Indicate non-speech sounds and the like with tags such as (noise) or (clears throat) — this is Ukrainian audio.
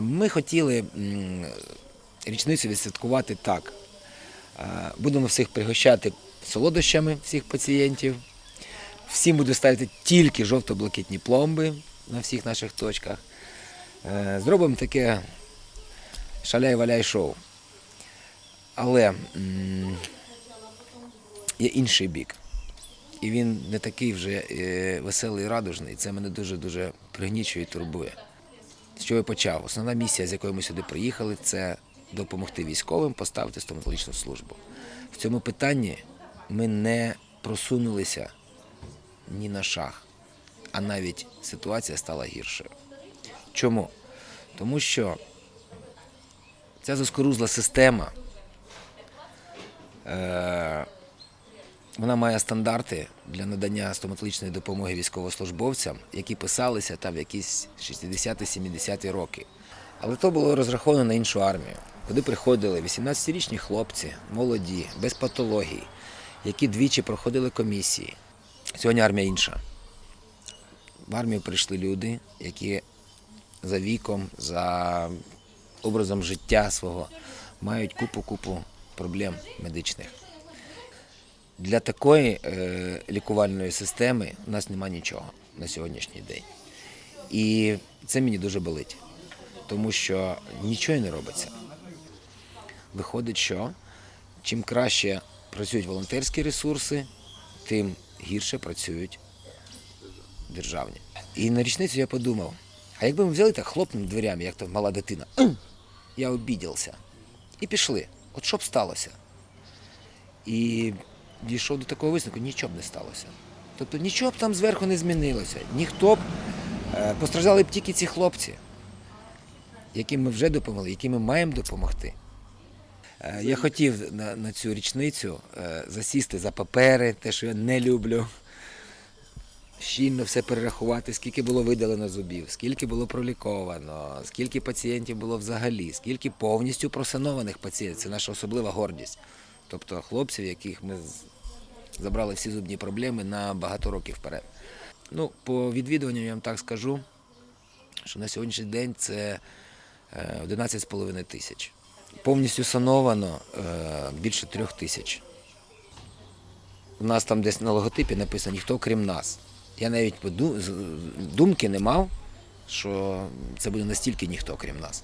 Ми хотіли річницю відсвяткувати так. Будемо всіх пригощати солодощами всіх пацієнтів. Всім буду ставити тільки жовто-блакитні пломби на всіх наших точках. Е, Зробимо таке шаляй-валяй шоу. Але є інший бік. І він не такий вже е, веселий радужний. Це мене дуже-дуже пригнічує і турбує. З чого я почав? Основна місія, з якою ми сюди приїхали, це допомогти військовим поставити стоматологічну службу. В цьому питанні ми не просунулися ні на шаг, а навіть ситуація стала гіршою. Чому? Тому що ця заскорузла система, е, вона має стандарти для надання стоматологічної допомоги військовослужбовцям, які писалися там в якісь 60-70-ті роки. Але то було розраховано на іншу армію, куди приходили 18-річні хлопці, молоді, без патологій, які двічі проходили комісії. Сьогодні армія інша. В армію прийшли люди, які за віком, за образом життя свого мають купу-купу проблем медичних. Для такої е, лікувальної системи у нас нема нічого на сьогоднішній день. І це мені дуже болить, тому що нічого не робиться. Виходить, що чим краще працюють волонтерські ресурси, тим гірше працюють державні. І на річницю я подумав: а якби ми взяли так хлопнув дверями, як то мала дитина, (clears throat) я обідівся. І пішли. От що б сталося? І дійшов до такого висновку, нічого б не сталося. Тобто нічого б там зверху не змінилося. Ніхто б е, постраждали б тільки ці хлопці, яким ми вже допомогли, яким ми маємо допомогти. Е, Я хотів на, на цю річницю е, засісти за папери, те, що я не люблю. Щільно все перерахувати, скільки було видалено зубів, скільки було проліковано, скільки пацієнтів було взагалі, скільки повністю просанованих пацієнтів. Це наша особлива гордість. Тобто хлопців, яких ми забрали всі зубні проблеми на багато років вперед. Ну, по відвідуванню я вам так скажу, що на сьогоднішній день це е, 11,5 тисяч. Повністю сановано е, більше трьох тисяч. У нас там десь на логотипі написано ніхто крім нас. Я навіть думки не мав, що це буде настільки ніхто крім нас.